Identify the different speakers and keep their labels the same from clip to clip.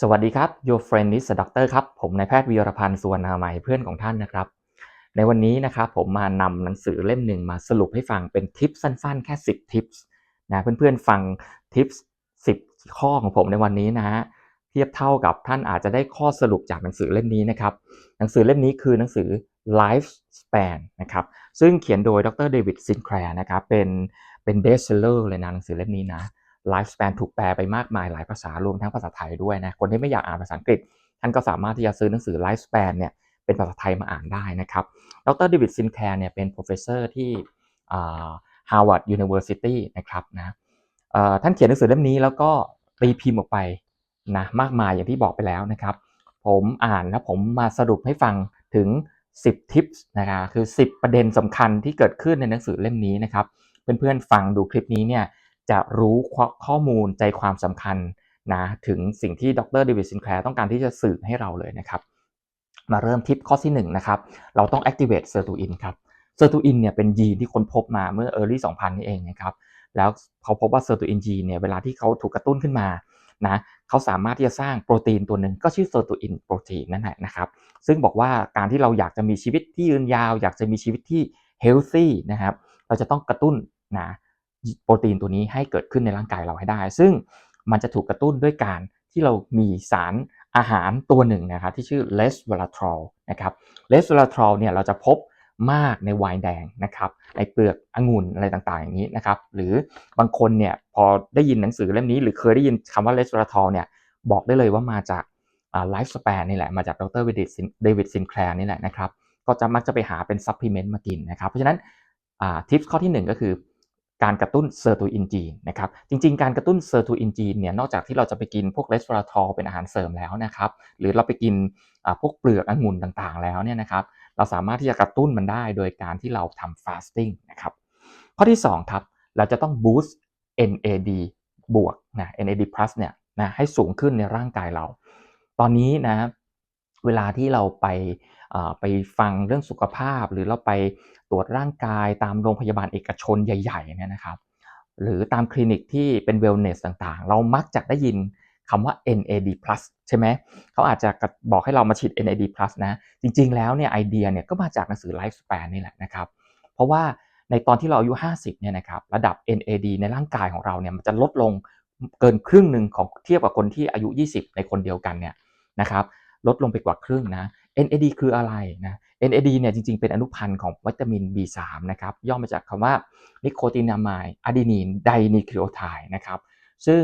Speaker 1: สวัสดีครับ Your friend is a doctor ครับ ผมนายแพทย์วีรพันธ์สุวรรณามัยเพื่อนของท่านนะครับ ในวันนี้นะครับผมมานำหนังสือเล่มหนึ่งมาสรุปให้ฟังเป็นทิปสั้นๆ แค่ 10 ทิปนะเพื่อนๆฟังทิปส์10 ข้อของผมในวันนี้นะฮะเทียบเท่ากับท่านอาจจะได้ข้อสรุปจากหนังสือเล่มนี้นะครับ หนังสือเล่มนี้คือหนังสือ Life Span นะครับซึ่งเขียนโดยดรเดวิดซินแคลร์นะครับเป็นเป็นเบสเซลเลอร์เลยนะหนังสือเล่มนี้นะ Lifespan ถูกแปลไปมากมายหลายภาษารวมทั้งภาษาไทยด้วยนะคนที่ไม่อยากอ่านภาษาอังกฤษ ท่านก็สามารถที่จะซื้อหนังสือ Lifespan เนี่ยเป็นภาษาไทยมาอ่านได้นะครับดรเดวิดซินแคร์เนี่ยเป็น professor ที่ Harvard University นะครับนะท่านเขียนหนังสือเล่มนี้แล้วก็ตีพิมพ์ออกไปนะมากมายอย่างที่บอกไปแล้วนะครับ ผมอ่านแล้วผมมาสรุปให้ฟังถึง 10 ทิปส์นะครับคือ 10 ประเด็นสำคัญที่เกิดขึ้นในหนังสือเล่มนี้นะครับ เพื่อนๆฟังดูคลิปนี้เนี่ย จะรู้ข้อมูลใจความสำคัญนะถึงสิ่งที่ดรเดวิดซินแคลร์ต้องการที่จะสื่อให้เราเลยนะครับ มาเริ่มทิปข้อที่1นนะครับ เราต้อง activate sirtuin ครับ sirtuin เนี่ยเป็นยีนที่ค้นพบมาเมื่อ early 2000 นี่เองนะครับแล้วเขาพบว่า sirtuin ยีนเนี่ยเวลาที่เขาถูกกระตุ้นขึ้นมานะเขาสามารถที่จะสร้างโปรตีนตัวหนึ่งก็ชื่อ sirtuin โปรตีนนั่นแหละนะครับ ซึ่งบอกว่าการที่เราอยากจะมีชีวิตที่ยืนยาว อยากจะมีชีวิตที่ healthy นะครับ เราจะต้องกระตุ้นนะ โปรตีนตัวนี้ให้เกิดขึ้นในร่างกายเราให้ได้ ซึ่งมันจะถูกกระตุ้นด้วยการที่เรามีสารอาหารตัวหนึ่งนะครับที่ชื่อเลสเวลาทรอลนะครับเลสเวลาทรอลเนี่ยเราจะพบมากในไวน์แดงนะครับในเปลือกองุ่นอะไรต่างๆ อย่างนี้นะครับ หรือบางคนเนี่ยพอได้ยินหนังสือเล่มนี้ หรือเคยได้ยินคำว่าเลสเวลาทรอลเนี่ยบอกได้เลยว่ามาจากไลฟ์สเปนนี่แหละมาจากดรเดวิดซินแคลร์นี่แหละนะครับก็จะมักจะไปหาเป็นซัพพลีเมนต์มากินนะครับ เพราะฉะนั้นทิปข้อที่ 1 ก็คือ การกระตุ้นเซอร์ตูอินจีนนะครับ จริง ๆ การกระตุ้นเซอร์ตูอินจีนเนี่ย นอกจากที่เราจะไปกินพวกเลสเวอราทอลเป็นอาหารเสริมแล้วนะครับ หรือเราไปกินพวกเปลือกองุ่นต่างๆ แล้วเนี่ยนะครับ เราสามารถที่จะกระตุ้นมันได้โดยการที่เราทำฟาสติ้งนะครับ ข้อที่2ครับ เราจะต้องบูสต์ NAD บวกนะ NAD plus เนี่ยนะให้สูงขึ้นในร่างกายเรา ตอนนี้นะ เวลาที่เราไปไปฟังเรื่องสุขภาพ หรือเราไป รวจร่างกายตามโรงพยาบาลเอกชนใหญ่ๆเนี่ยนะครับ หรือตามคลินิกที่เป็นเวลเนสต่างๆ เรามักจะได้ยินคำว่า NAD+ ใช่ไหม เขาอาจจะบอกให้เรามาฉีด NAD+ นะ จริงๆ แล้วเนี่ยไอเดียเนี่ยก็มาจากหนังสือ Lifespan นี่แหละนะครับ เพราะว่าในตอนที่เราอายุ 50 เนี่ยนะครับ ระดับ NAD ในร่างกายของเราเนี่ยมันจะลดลงเกินครึ่งหนึ่งของเทียบกับคนที่อายุ 20 ในคนเดียวกันเนี่ยนะครับ ลดลงไปกว่าครึ่งนะ NAD คืออะไรนะ NAD เนี่ยจริงๆ เป็นอนุพันธ์ของวิตามิน B3 นะครับ ย่อมาจากคำว่านิโคตินามายอะดีนีนไดนิคลีโอไทด์นะครับ ซึ่ง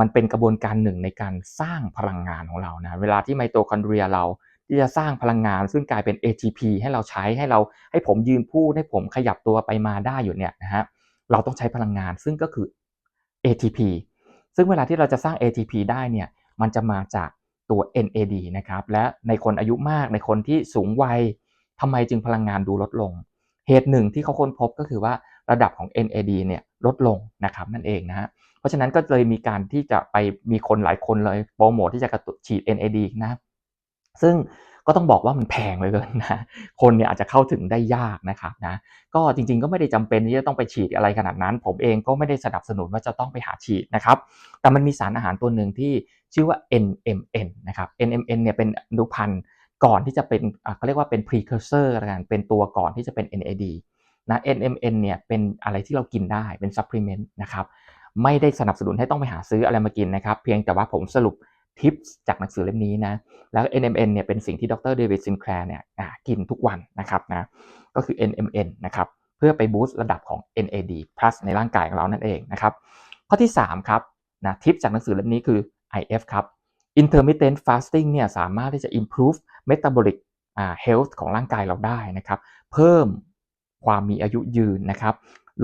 Speaker 1: มันเป็นกระบวนการหนึ่งในการสร้างพลังงานของเรานะเวลาที่ไมโตคอนเดรียเราที่จะสร้างพลังงาน ซึ่งกลายเป็น ATP ให้เราใช้ให้เราให้ผมยืนพูดให้ผมขยับตัวไปมาได้อยู่เนี่ยนะฮะเราต้องใช้พลังงานซึ่งก็คือ ATP ซึ่งเวลาที่เราจะสร้าง ATP ได้เนี่ยมันจะมาจาก ตัว NAD นะครับและในคนอายุมากในคนที่สูงวัยทำไมจึงพลังงานดูลดลง เหตุหนึ่งที่เขาค้นพบก็คือว่าระดับของ NAD เนี่ยลดลงนะครับนั่นเองนะฮะเพราะฉะนั้นก็เลยมีการที่จะไปมีคนหลายคนเลยโปรโมทที่จะกระตุ้นฉีด NAD นะซึ่งก็ต้องบอกว่ามันแพงเลยเกินนะ คนเนี่ยอาจจะเข้าถึงได้ยากนะครับนะ ก็จริงๆก็ไม่ได้จำเป็นที่จะต้องไปฉีดอะไรขนาดนั้น ผมเองก็ไม่ได้สนับสนุนว่าจะต้องไปหาฉีดนะครับ แต่มันมีสารอาหารตัวหนึ่งที่ ชื่อว่า NMN นะครับ NMN เนี่ยเป็นอนุพันธ์ก่อนที่จะเป็นเขาเรียกว่าเป็น precursor กันเป็นตัวก่อนที่จะเป็น NAD นะ NMN เนี่ยเป็นอะไรที่เรากินได้เป็น supplement นะครับไม่ได้สนับสนุนให้ต้องไปหาซื้ออะไรมากินนะครับ เพียงแต่ว่าผมสรุปทิปจากหนังสือเล่มนี้นะ แล้ว NMN เนี่ยเป็นสิ่งที่ดรเดวิดซินแคลร์เนี่ยกินทุกวันนะครับนะ ก็คือ NMN นะครับ เพื่อไปบูสต์ระดับของ NAD+ ในร่างกายของเรานั่นเองนะครับ ข้อที่ 3 ครับนะทิปจากหนังสือเล่มนี้คือ IF ครับ intermittent fasting เนี่ยสามารถที่จะ improve metabolic health ของร่างกายเราได้นะครับ เพิ่มความมีอายุยืนนะครับ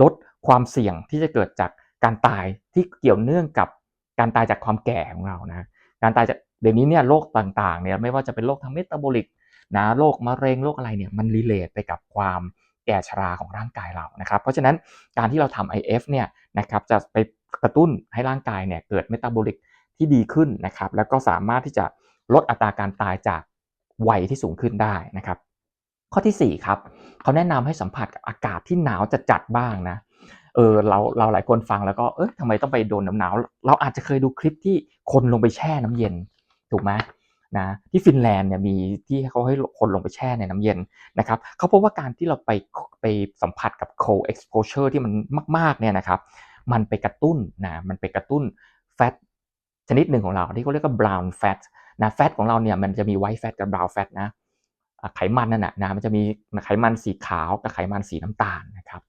Speaker 1: ลดความเสี่ยงที่จะเกิดจากการตายที่เกี่ยวเนื่องกับการตายจากความแก่ของเรานะการตายจากเดี๋ยวนี้เนี่ยโรคต่างๆเนี่ยไม่ว่าจะเป็นโรคทางเมตาบอลิกนะโรคมะเร็งโรคอะไรเนี่ยมันรีเลทไปกับความแก่ชราของร่างกายเรานะครับ เพราะฉะนั้นการที่เราทำ IF เนี่ยนะครับจะไปกระตุ้นให้ร่างกายเนี่ยเกิดเมตาบอลิก ที่ดีขึ้นนะครับ แล้วก็สามารถที่จะลดอัตราการตายจากวัยที่สูงขึ้นได้นะครับ ข้อที่4ครับเขาแนะนำให้สัมผัสกับอากาศที่หนาวจัดจัดบ้างนะเออเราเราหลายคนฟังแล้วก็เออทำไมต้องไปโดนน้ำหนาว เราอาจจะเคยดูคลิปที่คนลงไปแช่น้ำเย็นถูกไหมนะที่ฟินแลนด์เนี่ยมีที่เขาให้คนลงไปแช่ในน้ำเย็นนะครับเขาพบว่าการที่เราไปไปสัมผัสกับ cold exposure ที่มันมากๆเนี่ยนะครับ มันไปกระตุ้นนะมันไปกระตุ้นแฟต ชนิดหนึ่งของเราที่เขาเรียกว่า brown fat นะแฟตของเราเนี่ยมันจะมี white fat กับ brown fat นะไขมันนั่นนะนะมันจะมีไขมันสีขาวกับไขมันสีน้ำตาลนะครับ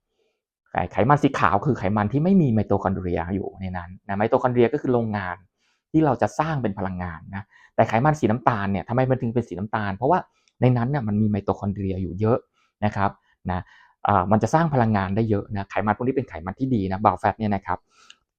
Speaker 1: ไขมันสีขาวคือไขมันที่ไม่มีไมโตคอนเดรียอยู่ในนั้นนะไมโตคอนเดรียก็คือโรงงานที่เราจะสร้างเป็นพลังงานนะแต่ไขมันสีน้ำตาลเนี่ยทำไมมันถึงเป็นสีน้ำตาล เพราะว่าในนั้นเนี่ยมันมีไมโตคอนเดรียอยู่เยอะนะครับนะมันจะสร้างพลังงานได้เยอะนะไขมันพวกนี้เป็นไขมันที่ดีนะบาวแฟตเนี่ยนะครับ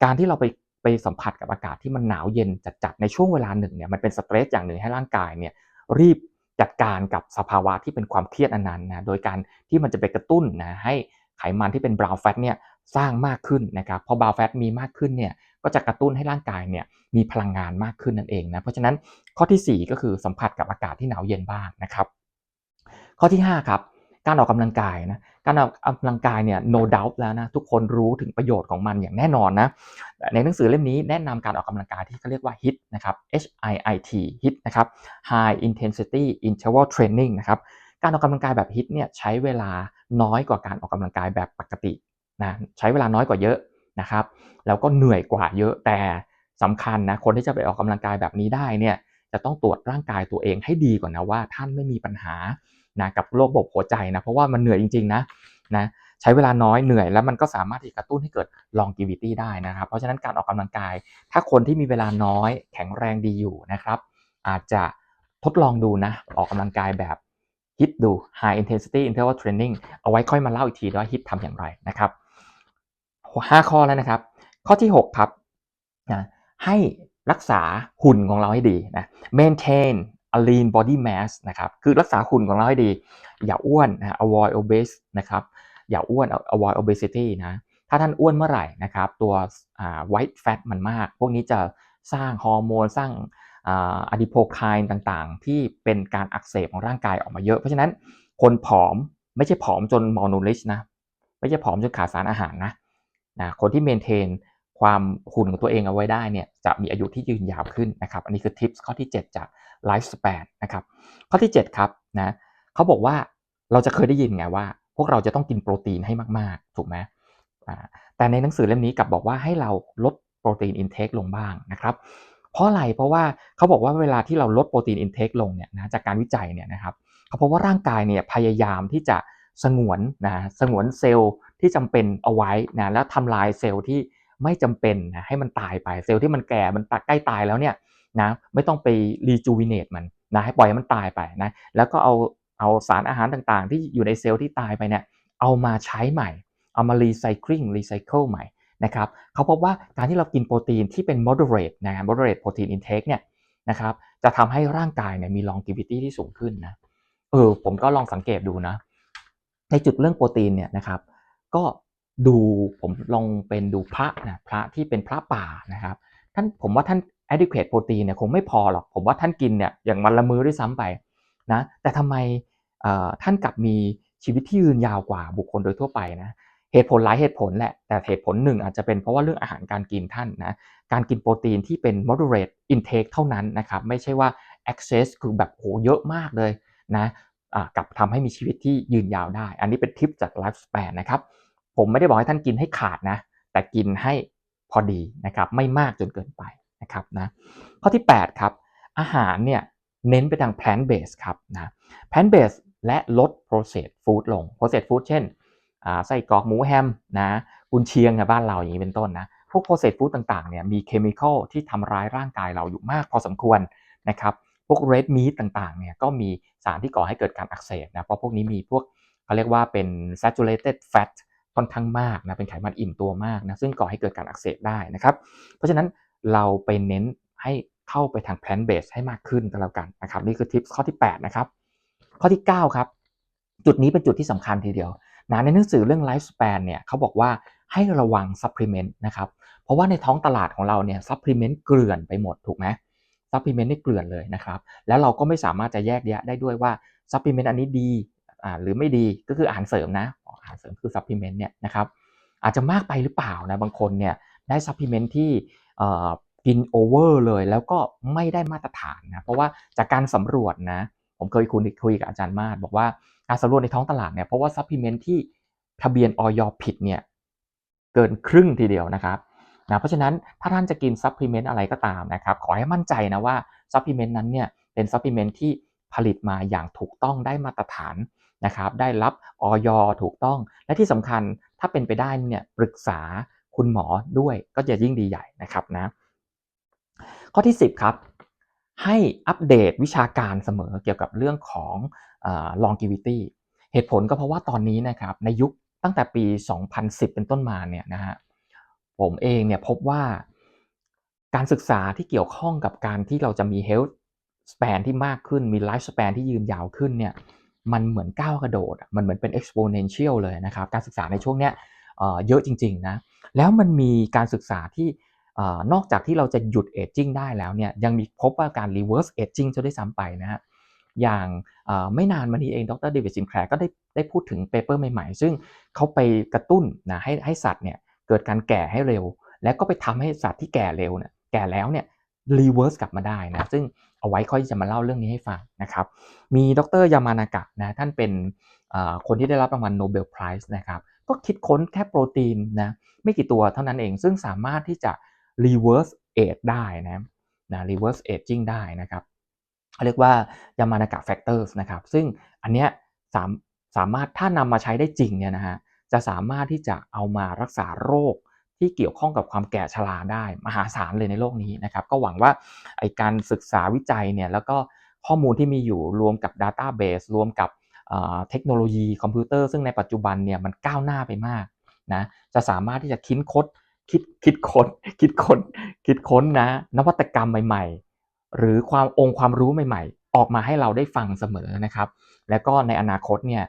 Speaker 1: การที่เราไป ไปสัมผัสกับอากาศที่มันหนาวเย็นจัดๆในช่วงเวลาหนึ่งเนี่ยมันเป็นสเตรสอย่างหนึ่งให้ร่างกายเนี่ยรีบจัดการกับสภาวะที่เป็นความเครียดอันนั้นนะโดยการที่มันจะไปกระตุ้นนะให้ไขมันที่เป็นบราวน์แฟตเนี่ยสร้างมากขึ้นนะครับพอบราวน์แฟตมีมากขึ้นเนี่ยก็จะกระตุ้นให้ร่างกายเนี่ยมีพลังงานมากขึ้นนั่นเองนะเพราะฉะนั้นข้อที่ 4 ก็คือสัมผัสกับอากาศที่หนาวเย็นบ้างนะครับ ข้อที่5ครับ การออกกำลังกายนะการออกกำลังกายเนี่ย no doubt แล้วนะทุกคนรู้ถึงประโยชน์ของมันอย่างแน่นอนนะในหนังสือเล่มนี้แนะนำการออกกำลังกายที่เขาเรียกว่า HIT นะครับ H I I T HIT นะครับ High Intensity Interval Training นะครับการออกกำลังกายแบบ HIT เนี่ยใช้เวลาน้อยกว่าการออกกำลังกายแบบปกตินะใช้เวลาน้อยกว่าเยอะนะครับแล้วก็เหนื่อยกว่าเยอะแต่สำคัญนะคนที่จะไปออกกำลังกายแบบนี้ได้เนี่ยจะต้องตรวจร่างกายตัวเองให้ดีก่อนนะว่าท่านไม่มีปัญหา นะกับโรคระบบหัวใจนะเพราะว่ามันเหนื่อยจริงๆนะนะใช้เวลาน้อยเหนื่อยแล้วมันก็สามารถที่กระตุ้นให้เกิด longevity ได้นะครับ เพราะฉะนั้นการออกกำลังกาย ถ้าคนที่มีเวลาน้อยแข็งแรงดีอยู่นะครับ อาจจะทดลองดูนะออกกำลังกายแบบฮิตดู high intensity interval training เอาไว้ค่อยมาเล่าอีกทีว่าฮิตทำอย่างไรนะครับห้าข้อแล้วนะครับ ข้อที่ 6 ครับนะให้รักษาหุ่นของเราให้ดีนะ maintain a lean body mass นะครับ คือรักษาหุ่นของเราให้ดี อย่าอ้วนนะ avoid obese นะครับ อย่าอ้วน avoid obesity นะ ถ้าท่านอ้วนเมื่อไหร่นะครับ ตัว white fat มันมาก พวกนี้จะสร้างฮอร์โมน สร้างอะดิโพไคน์ต่างๆ ที่เป็นการอักเสบของร่างกายออกมาเยอะ เพราะฉะนั้นคนผอมไม่ใช่ผอมจนมอนูริชนะ ไม่ใช่ผอมจนขาดสารอาหารนะนะ คนที่เมนเทน ความหุ่นของตัวเองเอาไว้ได้เนี่ยจะมีอายุที่ยืนยาวขึ้นนะครับอันนี้คือทิปข้อที่ 7 จาก Life Span นะครับข้อที่ 7 ครับนะเขาบอกว่าเราจะเคยได้ยินไงว่า พวกเราจะต้องกินโปรตีนให้มากๆ ถูกไหมแต่ในหนังสือเล่มนี้กลับบอกว่าให้เราลดโปรตีนอินเทคลงบ้างนะครับเพราะอะไรเพราะว่าเขาบอกว่าเวลาที่เราลดโปรตีนอินเทคลงเนี่ยนะจากการวิจัยเนี่ยนะครับเขาพบว่าร่างกายเนี่ยพยายามที่จะสงวนนะสงวนเซลล์ที่จำเป็นเอาไว้นะแล้วทำลายเซลล์ที่ ไม่จำเป็นนะให้มันตายไปเซลล์ที่มันแก่มันใกล้ตายแล้วเนี่ยนะไม่ต้องไปรีจูวินเนตมันนะให้ปล่อยมันตายไปนะแล้วก็เอาเอาสารอาหารต่างๆ ที่อยู่ในเซลล์ที่ตายไปเนี่ยเอามาใช้ใหม่ เอามารีไซคลิงรีไซเคิลใหม่นะครับเขาพบว่าการที่เรากินโปรตีนที่เป็น moderate นะ moderate protein intake เนี่ยนะครับจะทำให้ร่างกายเนี่ยมี longevity ที่สูงขึ้นนะเออผมก็ลองสังเกตดูนะในจุดเรื่องโปรตีนเนี่ยนะครับก็ ดูผมลองเป็นดูพระนะพระที่เป็นพระป่านะครับ ท่านผมว่าท่าน adequate โปรตีนเนี่ยคงไม่พอหรอก ผมว่าท่านกินเนี่ยอย่างวันละมื้อด้วยซ้ำไปนะแต่ทำไมท่านกลับมีชีวิตที่ยืนยาวกว่าบุคคลโดยทั่วไปนะเหตุผลหลายเหตุผลแหละ แต่เหตุผลหนึ่งอาจจะเป็นเพราะว่าเรื่องอาหารการกินท่านนะ การกินโปรตีนที่เป็น moderate intake เท่านั้นนะครับ ไม่ใช่ว่า access คือแบบโหเยอะมากเลยนะกับทำให้มีชีวิตที่ยืนยาวได้ อันนี้เป็นทิปจาก life span นะครับ ผมไม่ได้บอกให้ท่านกินให้ขาดนะ แต่กินให้พอดีนะครับ ไม่มากจนเกินไปนะครับนะข้อที่ 8 ครับ อาหารเนี่ยเน้นไปทาง plant based ครับนะ plant based และลด processed food ลง processed food เช่นไส้กรอกหมูแฮมนะกุนเชียงบ้านเราอย่างนี้เป็นต้นนะพวก processed food ต่างๆเนี่ยมีเคมีคอลที่ทำร้ายร่างกายเราอยู่มากพอสมควรนะครับพวก red meat ต่างๆเนี่ยก็มีสารที่ก่อให้เกิดการอักเสบนะเพราะพวกนี้มีพวกเขาเรียกว่าเป็น saturated fat ค่อนข้างมากนะเป็นไขมันอิ่มตัวมากนะซึ่งก่อให้เกิดการอักเสบได้นะครับ เพราะฉะนั้นเราไปเน้นให้เข้าไปทาง plant based ให้มากขึ้นก็แล้วกันนะครับนี่คือทิปข้อที่8นะครับข้อที่ 9 ครับ จุดนี้เป็นจุดที่สำคัญทีเดียวนะในหนังสือเรื่อง life span เนี่ยเขาบอกว่าให้ระวัง supplement นะครับเพราะว่าในท้องตลาดของเราเนี่ย supplement เกลื่อนไปหมดถูกไหม supplement นี่เกลื่อนเลยนะครับแล้วเราก็ไม่สามารถจะแยกแยะได้ด้วยว่า supplement อันนี้ดีอ่าหรือไม่ดีก็คืออาหารเสริมนะาหารเสริมคือ supplement เนี่ยนะครับอาจจะมากไปหรือเปล่านะบางคนเนี่ยได้ซัพพลีเมนต์ที่กินโอเวอร์เลยแล้วก็ไม่ได้มาตรฐานนะเพราะว่าจากการสำรวจนะผมเคยคุยคุยกับอาจารย์มาศบอกว่าการสำรวจในท้องตลาดเนี่ยเพราะว่าซัพพลีเมนต์ที่ทะเบียนออยผิดเนี่ยเกินครึ่งทีเดียวนะครับนะเพราะฉะนั้นถ้าท่านจะกินซัพพลีเมนต์อะไรก็ตามนะครับขอให้มั่นใจนะว่าซัพพลีเมนต์นั้นเนี่ยเป็นซัพพลีเมนต์ที่ผลิตมาอย่างถูกต้องได้มาตรฐาน นะครับได้รับออยถูกต้อง และที่สำคัญถ้าเป็นไปได้เนี่ยปรึกษาคุณหมอด้วยก็จะยิ่งดีใหญ่นะครับนะข้อที่ 10 ครับ ให้อัปเดตวิชาการเสมอเกี่ยวกับเรื่องของอ longevity เหตุผลก็เพราะว่าตอนนี้นะครับในยุคตั้งแต่ปี 2010 เป็นต้นมาเนี่ยนะฮะผมเองเนี่ยพบว่าการศึกษาที่เกี่ยวข้องกับการที่เราจะมี health span ที่มากขึ้นมี life span ที่ยืนยาวขึ้นเนี่ย มันเหมือนก้าวกระโดด มันเหมือนเป็น exponential เลยนะครับ การศึกษาในช่วงเนี้ยเยอะจริงๆนะ แล้วมันมีการศึกษาที่นอกจากที่เราจะหยุด aging ได้แล้วเนี่ย ยังมีพบว่าการ reverse aging จะได้ซ้ำไปนะฮะ อย่างไม่นานมานี้เอง ดรเดวิดซินแคลร์ก็ได้ได้พูดถึงเปเปอร์ใหม่ๆ ซึ่งเขาไปกระตุ้นนะให้ให้สัตว์เนี่ยเกิดการแก่ให้เร็ว แล้วก็ไปทำให้สัตว์ที่แก่เร็วเนี่ยแก่แล้วเนี่ยรีเวิร์สกลับมาได้นะ ซึ่ง เอาไว้ค่อยจะมาเล่าเรื่องนี้ให้ฟังนะครับ มีดรยามานากะนะท่านเป็นคนที่ได้รับรางวัลโนเบลไพรส์นะครับก็คิดค้นแค่โปรตีนนะไม่กี่ตัวเท่านั้นเองซึ่งสามารถที่จะ reverse age ได้นะนะ reverse aging ได้นะครับเขาเรียกว่ายามานากะ factors นะครับซึ่งอันเนี้ยสามสามารถถ้านำมาใช้ได้จริงเนี่ยนะฮะจะสามารถที่จะเอามารักษาโรค ที่เกี่ยวข้องกับความแก่ชราได้มหาศาลเลยในโลกนี้นะครับ ก็หวังว่าไอการศึกษาวิจัยเนี่ยแล้วก็ข้อมูลที่มีอยู่รวมกับ Database รวมกับเทคโนโลยีคอมพิวเตอร์ซึ่งในปัจจุบันเนี่ยมันก้าวหน้าไปมากนะจะสามารถที่จะคิดค้นคิดคิดค้นคิดค้นคิดค้นนะนวัตกรรมใหม่ ๆ หรือความองค์ความรู้ใหม่ ๆ ออกมาให้เราได้ฟังเสมอนะครับ แล้วก็ในอนาคตเนี่ย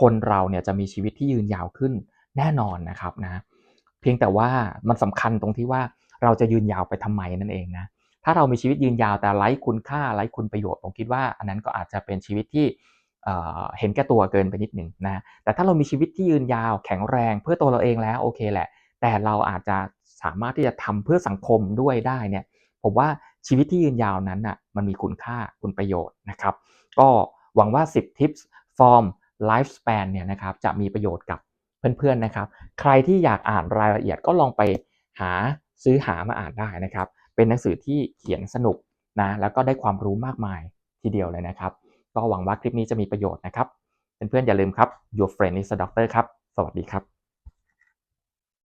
Speaker 1: คนเราเนี่ยจะมีชีวิตที่ยืนยาวขึ้นแน่นอนนะครับนะ เพียงแต่ว่ามันสำคัญตรงที่ว่าเราจะยืนยาวไปทำไมนั่นเองนะถ้าเรามีชีวิตยืนยาวแต่ไร้คุณค่าไร้คุณประโยชน์ผมคิดว่า อันนั้นก็อาจจะเป็นชีวิตที่เห็นแก่ตัวเกินไปนิดหนึ่งนะแต่ถ้าเรามีชีวิตที่ยืนยาวแข็งแรงเพื่อตัวเราเองแล้วโอเคแหละ แต่เราอาจจะสามารถที่จะทำเพื่อสังคมด้วยได้เนี่ยผมว่าชีวิตที่ยืนยาวนั้นอะมันมีคุณค่าคุณประโยชน์นะครับ ก็หวังว่า 10 tips form lifespan เนี่ยนะครับจะมีประโยชน์กับ เพื่อนๆนะครับ ใครที่อยากอ่านรายละเอียดก็ลองไปหาซื้อหามาอ่านได้นะครับ เป็นหนังสือที่เขียนสนุกนะแล้วก็ได้ความรู้มากมายทีเดียวเลยนะครับ ก็หวังว่าคลิปนี้จะมีประโยชน์นะครับ เพื่อนๆอย่าลืมครับ your friend is a doctor ครับ สวัสดีครับ